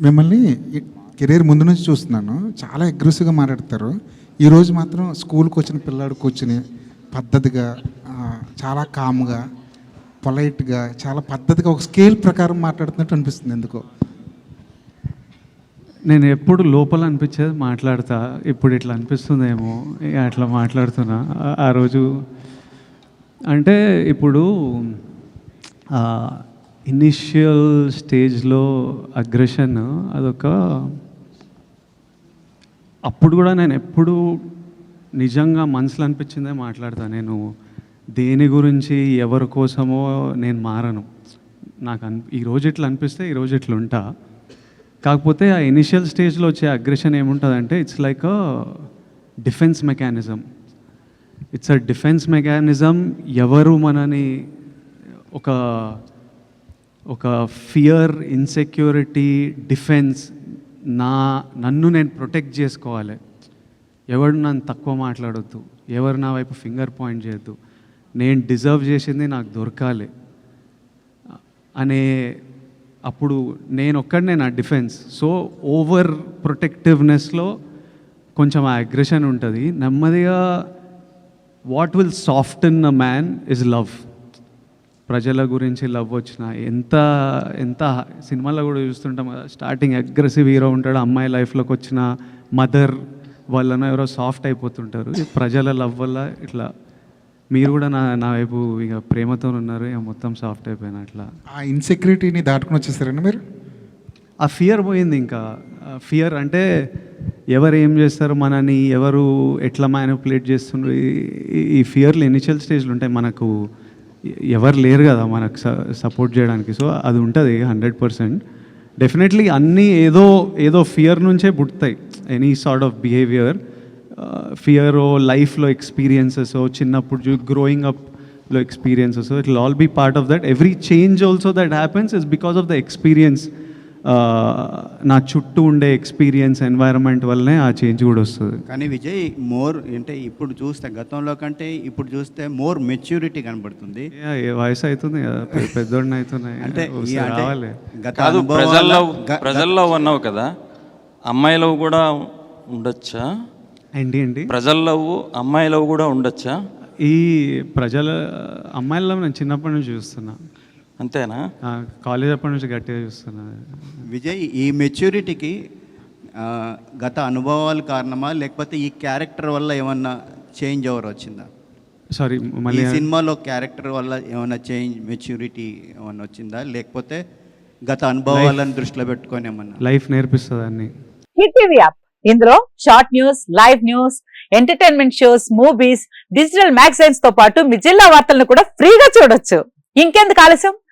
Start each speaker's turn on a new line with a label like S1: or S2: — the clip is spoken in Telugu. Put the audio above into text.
S1: మిమ్మల్ని కెరీర్ ముందు నుంచి చూస్తున్నాను. చాలా అగ్రెసివ్గా మాట్లాడతారు. ఈరోజు మాత్రం స్కూల్కి వచ్చిన పిల్లాడు కూర్చుని పద్ధతిగా చాలా కామ్గా పొలైట్గా చాలా పద్ధతిగా ఒక స్కేల్ ప్రకారం మాట్లాడుతున్నట్టు అనిపిస్తుంది ఎందుకో.
S2: నేను ఎప్పుడు లోపల అనిపించేది మాట్లాడతా ఇప్పుడు ఇట్లా అనిపిస్తుందేమో అట్లా మాట్లాడుతున్నా. ఆ రోజు అంటే ఇప్పుడు ఇనిషియల్ స్టేజ్లో అగ్రెషన్ అదొక అప్పుడు కూడా నేను ఎప్పుడు నిజంగా మనసులో అనిపించిందే మాట్లాడతా. నేను దేని గురించి ఎవరి కోసమో నేను మారను. నాకు అన్ ఈరోజు ఇట్లా అనిపిస్తే ఈరోజు ఇట్లా ఉంటా కాకపోతే ఆ ఇనిషియల్ స్టేజ్లో వచ్చే అగ్రెషన్ ఏముంటుందంటే it's like a defence mechanism it's a defence mechanism ఎవరు మనని ఒక ఒక ఫియర్ ఇన్సెక్యూరిటీ డిఫెన్స్ నా నన్ను నేను ప్రొటెక్ట్ చేసుకోవాలి. ఎవరు నన్ను తక్కువ మాట్లాడొద్దు. ఎవరు నా వైపు ఫింగర్ పాయింట్ చేయొద్దు. నేను డిజర్వ్ చేసింది నాకు దొరకాలి. అనే అప్పుడు నేను ఒక్కడనే నా డిఫెన్స్ సో ఓవర్ ప్రొటెక్టివ్నెస్లో కొంచెం ఆ అగ్రెషన్ ఉంటుంది. నెమ్మదిగా what will soft in a man is love ప్రజల గురించి లవ్ వచ్చిన ఎంత ఎంత సినిమాలో కూడా చూస్తుంటాం కదా స్టార్టింగ్ అగ్రెసివ్ హీరో ఉంటాడు అమ్మాయి లైఫ్లోకి వచ్చిన మదర్ వలన ఎవరో సాఫ్ట్ అయిపోతుంటారు. ప్రజల లవ్ వల్ల ఇట్లా మీరు కూడా నా నా వైపు ఇక ప్రేమతో ఉన్నారు ఇక మొత్తం సాఫ్ట్ అయిపోయిన అట్లా.
S1: ఆ ఇన్సెక్యూరిటీని దాటుకుని వచ్చేసారండి మీరు?
S2: ఆ ఫియర్ పోయింది ఇంకా. ఫియర్ అంటే ఎవరు ఏం చేస్తారు మనని ఎవరు ఎట్లా మ్యానిపులేట్ చేస్తుండ్రు ఈ- ఈ ఫియర్లు ఇనిషియల్ స్టేజ్లు ఉంటాయి మనకు. ఎవరు లేరు కదా మనకు సపోర్ట్ చేయడానికి. సో అది ఉంటుంది హండ్రెడ్ పర్సెంట్. డెఫినెట్లీ అన్నీ ఏదో ఏదో ఫియర్ నుంచే పుడతాయి. ఎనీ సార్ట్ ఆఫ్ బిహేవియర్ ఫియరో లైఫ్లో ఎక్స్పీరియన్సెస్ చిన్నప్పుడు చూ growing అప్లో experiences it all be part of that every change also that happens is because of the experience నా చుట్టూ ఉండే ఎక్స్పీరియన్స్ ఎన్వైరన్మెంట్ వల్లనే ఆ చేంజ్ కూడా వస్తుంది.
S3: కానీ విజయ్ మోర్ అంటే ఇప్పుడు చూస్తే గతంలో కంటే ఇప్పుడు చూస్తే మోర్ మెచ్యూరిటీ కనబడుతుంది.
S2: వయసు అవుతుంది పెద్దోడిని అవుతున్నాయి
S3: అంటే
S2: రావాలి.
S4: కాదు ప్రజల్లో ప్రజల్లో ఉన్నావు కదా అమ్మాయిలో కూడా ఉండొచ్చా?
S2: ఏంటి ఏంటి?
S4: ప్రజల్లో అమ్మాయిలో కూడా ఉండొచ్చా?
S2: ఈ ప్రజల అమ్మాయిల్లో నేను చిన్నప్పటి నుంచి చూస్తున్నా.
S4: అంతేనా?
S2: కాలేజ్ అప్పటి నుంచి గట్టిగా చూస్తున్నా.
S3: విజయ్ ఈ మెచ్యూరిటీకి గత అనుభవాలు కారణమా లేకపోతే ఈ క్యారెక్టర్ వల్ల ఏమన్నా చేంజ్ ఓవర్ వచ్చిందా?
S2: సారీ
S3: ఈ
S2: మళ్ళీ
S3: సినిమాలో క్యారెక్టర్ వల్ల ఏమైనా చేంజ్ మెచ్యూరిటీ ఏమన్నా వచ్చిందా? లేకపోతే గత అనుభవాలను దృష్టిలో పెట్టుకొని ఏమన్నా?
S2: లైఫ్ నేర్పిస్తుంది అన్ని.
S5: Hit TV app. ఇందులో short news live news entertainment shows movies digital మ్యాగజైన్స్తో పాటు మీ జిల్లా వార్తలను కూడా ఫ్రీగా చూడొచ్చు. ఇంకెందుకు ఆలస్యం?